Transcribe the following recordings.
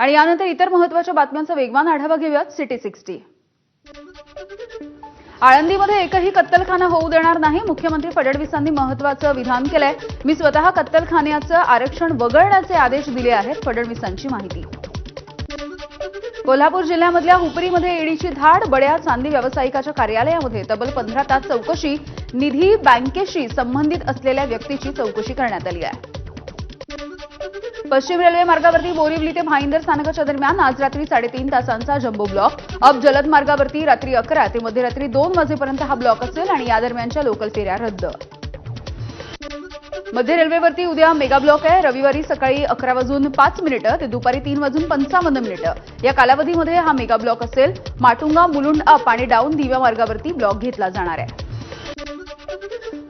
आणि यानंतर इतर महत्त्वाच्या बातम्यांचा वेगवान आढावा घेऊयात सिटी सिक्स्टी आळंदीमध्ये एकही कत्तलखाना होऊ देणार नाही. मुख्यमंत्री फडणवीसांनी महत्वाचं विधान केलंय. मी स्वतः कत्तलखान्याचं आरक्षण वगळण्याचे आदेश दिले आहेत फडणवीसांची माहिती. कोल्हापूर जिल्ह्यामधल्या हुपरीमध्ये ईडीची धाड बड्या चांदी व्यावसायिकाच्या कार्यालयामध्ये तब्बल पंधरा तास चौकशी. निधी बँकेशी संबंधित असलेल्या व्यक्तीची चौकशी करण्यात आली आहे. पश्चिम रेल्वे मार्गावरती बोरिवली ते भाईंदर स्थानकाच्या दरम्यान आज रात्री साडेतीन तासांचा जम्बो ब्लॉक अप जलद मार्गावरती रात्री अकरा ते मध्यरात्री दोन वाजेपर्यंत हा ब्लॉक असेल आणि या दरम्यानच्या लोकल फेऱ्या रद्द. मध्य रेल्वेवरती उद्या मेगा ब्लॉक आहे. रविवारी सकाळी अकरा वाजून पाच मिनिटं ते दुपारी तीन वाजून पंचावन्न मिनिटं. या कालावधीमध्ये हा मेगा ब्लॉक असेल. माटुंगा मुलुंड अप आणि डाऊन दिव्या मार्गावरती ब्लॉक घेतला जाणार आहे.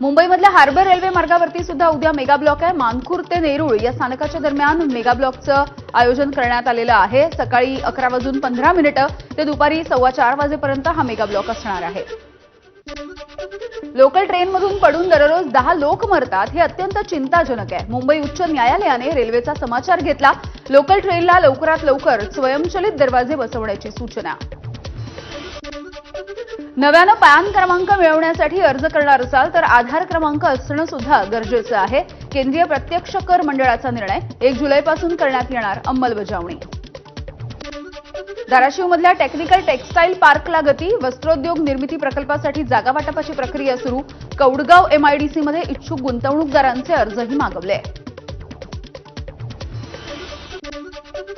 मुंबईमधल्या हार्बर रेल्वे मार्गावरती सुद्धा उद्या मेगा ब्लॉक आहे. मानखुर ते नेरूळ या स्थानकाच्या दरम्यान मेगा ब्लॉकचं आयोजन करण्यात आलेलं आहे. सकाळी अकरा वाजून पंधरा मिनिटं ते दुपारी सव्वा चार वाजेपर्यंत हा मेगा ब्लॉक असणार आहे. लोकल ट्रेनमधून पडून दररोज दहा लोक मरतात हे अत्यंत चिंताजनक आहे. मुंबई उच्च न्यायालयाने रेल्वेचा समाचार घेतला. लोकल ट्रेनला लवकरात लवकर स्वयंचलित दरवाजे बसवण्याची सूचना. नव्यानं पॅन क्रमांक मिळवण्यासाठी अर्ज करणार असाल तर आधार क्रमांक असणं सुद्धा गरजेचं आहे. केंद्रीय प्रत्यक्ष कर मंडळाचा निर्णय एक जुलैपासून करण्यात येणार अंमलबजावणी. धाराशिवमधल्या टेक्निकल टेक्स्टाईल पार्कला गती वस्त्रोद्योग निर्मिती प्रकल्पासाठी जागा वाटपाची प्रक्रिया सुरू. कौडगाव एमआयडीसीमध्ये इच्छुक गुंतवणूकदारांचे अर्जही मागवले.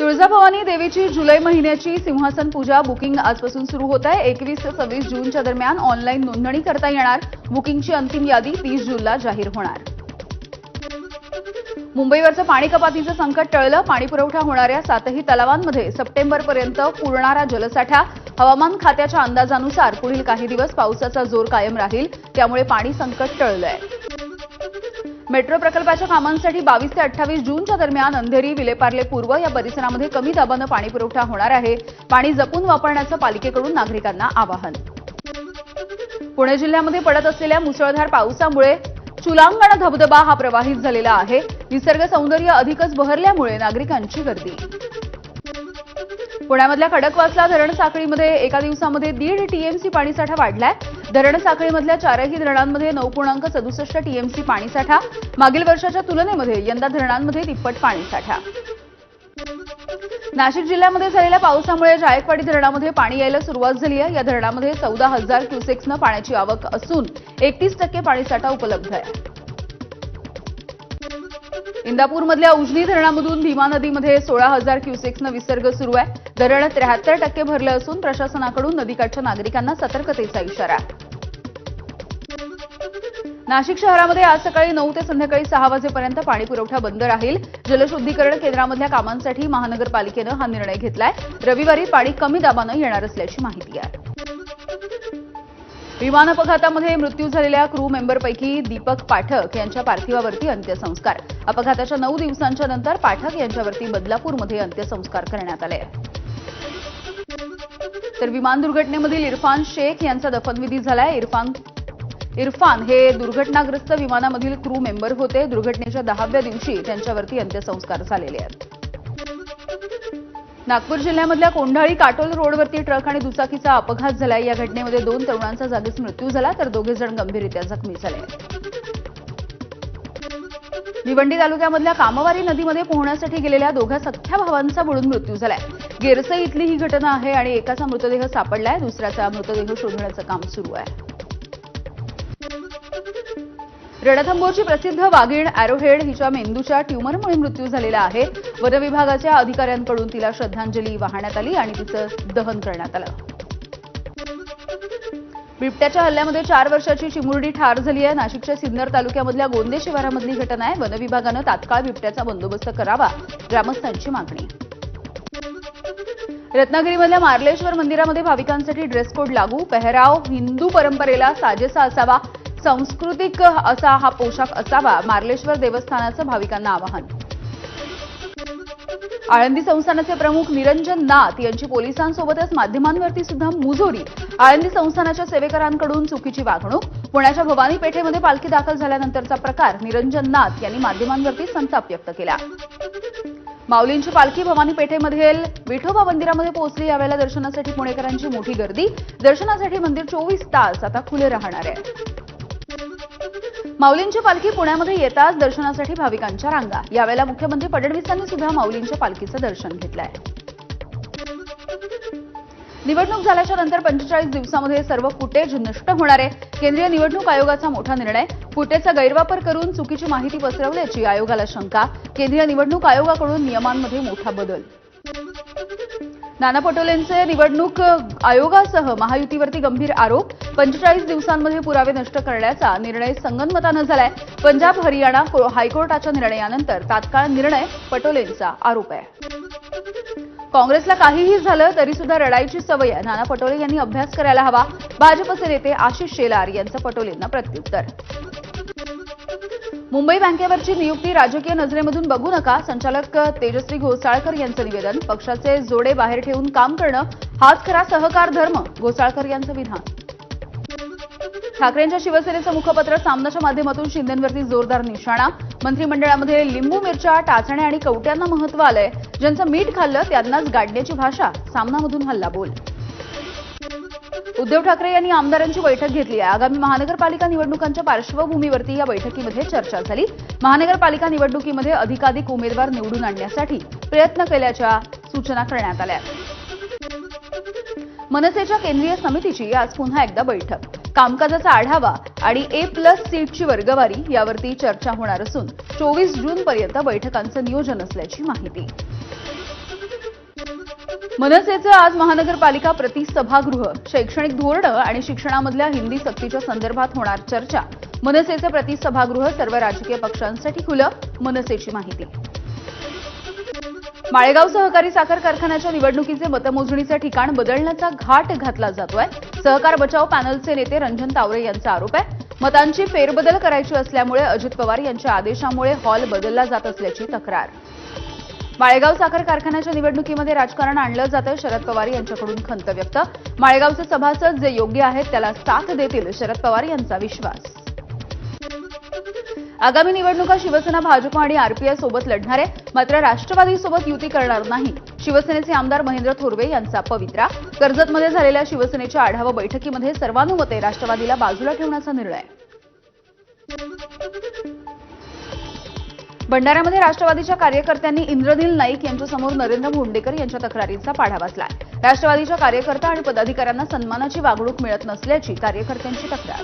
तुळजाभवानी देवीची जुलै महिन्याची सिंहासन पूजा बुकिंग आजपासून सुरू होत आहे. एकवीस ते सव्वीस जूनच्या दरम्यान ऑनलाईन नोंदणी करता येणार. बुकिंगची अंतिम यादी तीस जूनला जाहीर होणार. मुंबईवरचं पाणी कपातीचं संकट टळलं. पाणी पुरवठा होणाऱ्या सातही तलावांमध्ये सप्टेंबरपर्यंत पुरणारा जलसाठा. हवामान खात्याच्या अंदाजानुसार पुढील काही दिवस पावसाचा जोर कायम राहील. त्यामुळे पाणी संकट टळलंय. मेट्रो प्रकल्पाच्या कामांसाठी बावीस ते अठ्ठावीस जूनच्या दरम्यान अंधेरी विलेपार्ले पूर्व या परिसरामध्ये कमी दाबानं पाणी पुरवठा होणार आहे. पाणी जपून वापरण्याचं पालिकेकडून नागरिकांना आवाहन. पुणे जिल्ह्यामध्ये पडत असलेल्या मुसळधार पावसामुळे चुलांगण धबधबा हा प्रवाहित झालेला आहे. निसर्ग सौंदर्य अधिकच बहरल्यामुळे नागरिकांची गर्दी. पुण्यामधल्या खडकवासला धरण साखळीमध्ये एका दिवसामध्ये दीड टीएमसी पाणीसाठा वाढलाय. धरण साखळीमधल्या चारही धरणांमध्ये नऊ पूर्णांक सदुसष्ट टीएमसी पाणीसाठा. मागील वर्षाच्या तुलनेमध्ये यंदा धरणांमध्ये तिप्पट पाणीसाठा. नाशिक जिल्ह्यामध्ये झालेल्या पावसामुळे जायकवाडी धरणामध्ये पाणी यायला सुरुवात झाली आहे. या धरणामध्ये चौदा हजार क्युसेक्सनं पाण्याची आवक असून एकतीस टक्के पाणीसाठा उपलब्ध आहे. इंदापूरमधल्या उजनी धरणामधून भीमा नदीमध्ये सोळा हजार क्युसेक्सनं विसर्ग सुरू आहे. धरण त्र्याहत्तर टक्के भरलं असून प्रशासनाकडून नदीकाठच्या नागरिकांना सतर्कतेचा इशारा. नाशिक शहरामध्ये आज सकाळी नऊ ते संध्याकाळी सहा वाजेपर्यंत पाणीपुरवठा बंद राहील. जलशुद्धीकरण केंद्रामधल्या कामांसाठी महानगरपालिकेनं हा निर्णय घेतलाय. रविवारी पाणी कमी दाबानं येणार असल्याची माहिती आहे. विमान अपघातामध्ये मृत्यू झालेल्या क्रू मेंबरपैकी दीपक पाठक यांच्या पार्थिवावरती अंत्यसंस्कार. अपघाताच्या नऊ दिवसांच्या नंतर पाठक यांच्यावरती बदलापूरमध्ये अंत्यसंस्कार करण्यात आले तर विमान दुर्घटनेमधील इरफान शेख यांचा दफनविधी झालाय. इरफान इरफान हे दुर्घटनाग्रस्त विमानामधील क्रू मेंबर होते. दुर्घटनेच्या दहाव्या दिवशी त्यांच्यावरती अंत्यसंस्कार झालेले आहेत. नागपूर जिल्ह्यामधल्या कोंढाळी काटोल रोडवरती ट्रक आणि दुचाकीचा अपघात झालाय. या घटनेमध्ये दोन तरुणांचा जागीच मृत्यू झाला तर दोघे जण गंभीररित्या जखमी झाले. भिवंडी तालुक्यामधल्या कामवारी नदीमध्ये पोहण्यासाठी गेलेल्या दोघा सख्ख्या भावांचा बुडून मृत्यू झालाय. गेरसई इथली ही घटना आहे आणि एकाचा मृतदेह सापडलाय दुसऱ्याचा मृतदेह शोधण्याचं काम सुरू आहे. रणथंबोरची प्रसिद्ध वाघीण अॅरोहेड हिच्या मेंदूच्या ट्युमरमुळे मृत्यू झालेला आहे. वनविभागाच्या अधिकाऱ्यांकडून तिला श्रद्धांजली वाहण्यात आली आणि तिचं दहन करण्यात आलं. बिबट्याच्या हल्ल्यामध्ये चार वर्षाची चिमुरडी ठार झाली आहे. नाशिकच्या सिन्नर तालुक्यामधल्या गोंदे शिवारामधली घटना आहे. वनविभागानं तात्काळ बिबट्याचा बंदोबस्त करावा ग्रामस्थांची मागणी. रत्नागिरीमधल्या मार्लेश्वर मंदिरामध्ये भाविकांसाठी ड्रेस कोड लागू. पेहराव हिंदू परंपरेला साजेसा असावा. सांस्कृतिक असा हा पोशाख असावा मार्लेश्वर देवस्थानाचं भाविकांना आवाहन. आळंदी संस्थानाचे प्रमुख निरंजन नाथ यांची पोलिसांसोबतच माध्यमांवरती सुद्धा मुजोरी. आळंदी संस्थानाच्या सेवेकरांकडून चुकीची वागणूक. पुण्याच्या भवानी पेठेमध्ये पालखी दाखल झाल्यानंतरचा प्रकार निरंजन नाथ यांनी माध्यमांवरती संताप व्यक्त केला. माऊलींची पालखी भवानी पेठेमधील विठोबा मंदिरामध्ये पोहोचली यावेळेला दर्शनासाठी पुणेकरांची मोठी गर्दी. दर्शनासाठी मंदिर चोवीस तास आता खुले राहणार आहे. माऊलींची पालखी पुण्यामध्ये येताच दर्शनासाठी भाविकांच्या रांगा. यावेळेला मुख्यमंत्री फडणवीसांनी सुद्धा माऊलींच्या पालखीचं दर्शन घेतलंय. निवडणूक झाल्याच्यानंतर पंचेचाळीस दिवसामध्ये सर्व फुटेज नष्ट होणार आहे. केंद्रीय निवडणूक आयोगाचा मोठा निर्णय. फुटेजचा गैरवापर करून चुकीची माहिती पसरवल्याची आयोगाला शंका. केंद्रीय निवडणूक आयोगाकडून नियमांमध्ये मोठा बदल. नाना पटोलेंचे निवडणूक आयोगासह महायुतीवरती गंभीर आरोप. पंचेचाळीस दिवसांमध्ये पुरावे नष्ट करण्याचा निर्णय संगनमतानं झालाय. पंजाब हरियाणा हायकोर्टाच्या निर्णयानंतर तात्काळ निर्णय पटोलेंचा आरोप आहे. काँग्रेसला काहीही झालं तरी सुद्धा रडायची सवय आहे. नाना पटोले यांनी अभ्यास करायला हवा. भाजपचे नेते आशिष शेलार यांचं पटोलेंना प्रत्युत्तर. मुंबई बँकेवरची नियुक्ती राजकीय नजरेमधून बघू नका. संचालक तेजश्री घोसाळकर यांचं निवेदन. पक्षाचे जोडे बाहेर ठेवून काम करणं हाच खरा सहकार धर्म घोसाळकर यांचं विधान. ठाकरेंच्या शिवसेनेचं मुखपत्र सामनाच्या माध्यमातून शिंदेंवरती जोरदार निशाणा. मंत्रिमंडळामध्ये लिंबू मिरच्या टाचण्या आणि कवट्यांना महत्त्व आलंय. ज्यांचं मीठ खाल्लं त्यांनाच गाडण्याची भाषा. सामनामधून हल्ला बोल उद्धव ठाकरे यांनी आमदारांची बैठक घेतली आहे. आगामी महानगरपालिका निवडणुकांच्या पार्श्वभूमीवरती या बैठकीमध्ये चर्चा झाली. महानगरपालिका निवडणुकीमध्ये अधिकाधिक उमेदवार निवडून आणण्यासाठी प्रयत्न केल्याच्या सूचना करण्यात आल्या. मनसेच्या केंद्रीय समितीची आज पुन्हा एकदा बैठक. कामकाजाचा आढावा आणि ए प्लस सीटची वर्गवारी यावरती चर्चा होणार असून चोवीस जूनपर्यंत बैठकांचं नियोजन असल्याची माहिती. मनसेचं आज महानगरपालिका प्रतिसभागृह शैक्षणिक धोरणं आणि शिक्षणामधल्या हिंदी सक्तीच्या संदर्भात होणार चर्चा. मनसेचं प्रतिसभागृह सर्व राजकीय पक्षांसाठी खुलं मनसेची माहिती. माळेगाव सहकारी साखर कारखान्याच्या निवडणुकीचे मतमोजणीचे ठिकाण बदलण्याचा घाट घातला जातोय. सहकार बचाव पॅनलचे नेते रंजन तावरे यांचा आरोप आहे. मतांची फेरबदल करायची असल्यामुळे अजित पवार यांच्या आदेशामुळे हॉल बदलला जात असल्याची तक्रार. माळेगाव साखर कारखान्याच्या निवडणुकीमध्ये राजकारण आणलं जातं शरद पवार यांच्याकडून खंत व्यक्त. माळेगावचे सभासद जे योग्य आहेत त्याला साथ देतील शरद पवार यांचा विश्वास. आगामी निवडणुका शिवसेना भाजप आणि आरपीआय सोबत लढणार आहे. मात्र राष्ट्रवादी सोबत युती करणार नाही. शिवसेनेचे आमदार महेंद्र थोरवे यांचा पवित्रा. कर्जतमध्ये झालेल्या शिवसेनेच्या आढावा बैठकीमध्ये सर्वानुमते राष्ट्रवादीला बाजूला ठेवण्याचा निर्णय. भंडाऱ्यामध्ये राष्ट्रवादीच्या कार्यकर्त्यांनी इंद्रनील नाईक यांच्यासमोर नरेंद्र भोंडेकर यांच्या तक्रारींचा पाढा वाचलाय राष्ट्रवादीच्या कार्यकर्ता आणि पदाधिकाऱ्यांना सन्मानाची वागणूक मिळत नसल्याची कार्यकर्त्यांची तक्रार.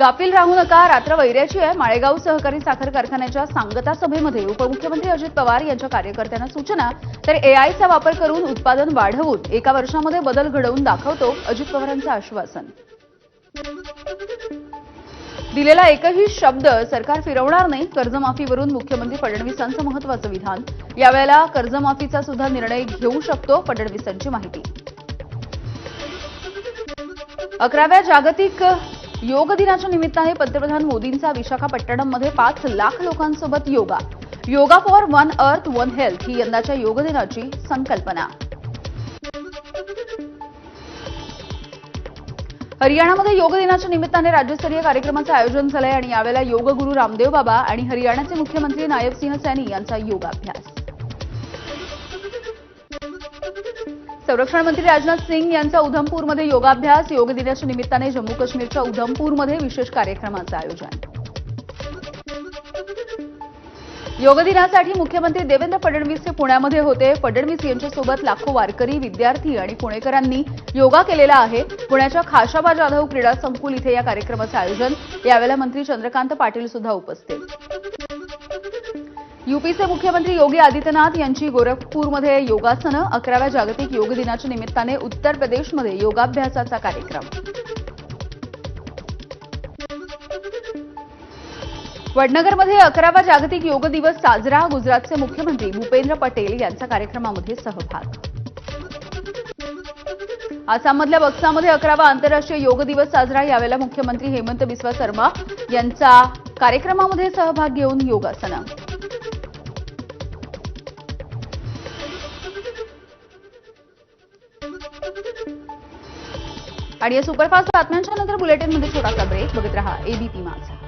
गाफील राहू नका रात्र वैऱ्याची आहे. माळेगाव सहकारी साखर कारखान्याच्या सांगता सभेमध्ये उपमुख्यमंत्री अजित पवार यांच्या कार्यकर्त्यांना सूचना तर एआयचा वापर करून उत्पादन वाढवून एका वर्षामध्ये बदल घडवून दाखवतो अजित पवारांचं आश्वासन. दिलेला एकही शब्द सरकार फिरवणार नाही. कर्जमाफीवरून मुख्यमंत्री फडणवीसांचं महत्वाचं विधान. यावेळेला कर्जमाफीचा सुद्धा निर्णय घेऊ शकतो फडणवीसांची माहिती. अकराव्या जागतिक योग दिनाच्या निमित्ताने पंतप्रधान मोदींचा विशाखापट्टणममध्ये पाच लाख लोकांसोबत yoga. Yoga for one earth one health ही यंदाच्या योग दिनाची संकल्पना. हरियाणामध्ये योग दिनाच्या निमित्ताने राज्यस्तरीय कार्यक्रमाचं आयोजन झालंय आणि यावेळेला योग गुरु रामदेव बाबा आणि हरियाणाचे मुख्यमंत्री नायब सिंह सैनी यांचा योगाभ्यास. संरक्षण मंत्री राजनाथ सिंग यांचा उधमपूरमध्ये योगाभ्यास. योग दिनाच्या निमित्ताने जम्मू काश्मीरच्या उधमपूरमध्ये विशेष कार्यक्रमाचं आयोजन. योगदिनासाठी मुख्यमंत्री देवेंद्र फडणवीस हे पुण्यामध्ये होते. फडणवीस यांच्यासोबत लाखो वारकरी विद्यार्थी आणि पुणेकरांनी योगा केलेला आहे. पुण्याच्या खाशाबा जाधव क्रीडा संकुल इथे या कार्यक्रमाचं आयोजन. यावेळेला मंत्री चंद्रकांत पाटील सुद्धा उपस्थित. युपीचे मुख्यमंत्री योगी आदित्यनाथ यांची गोरखपूरमध्ये योगासनं अकराव्या जागतिक योग दिनाच्या निमित्ताने उत्तर प्रदेशमध्ये योगाभ्यासाचा कार्यक्रम. वडनगरमध्ये अकरावा जागतिक योग दिवस साजरा. गुजरातचे मुख्यमंत्री भूपेंद्र पटेल यांचा कार्यक्रमामध्ये सहभाग. आसाममधल्या बक्सामध्ये अकरावा आंतरराष्ट्रीय योग दिवस साजरा. यावेळेला मुख्यमंत्री हेमंत बिस्वा शर्मा यांचा कार्यक्रमामध्ये सहभाग घेऊन योगासनं. आणि या सुपरफास्ट बातम्यांच्या नंतर बुलेटिनमध्ये छोटासा ब्रेक. बघत रहा एबीपी माझा.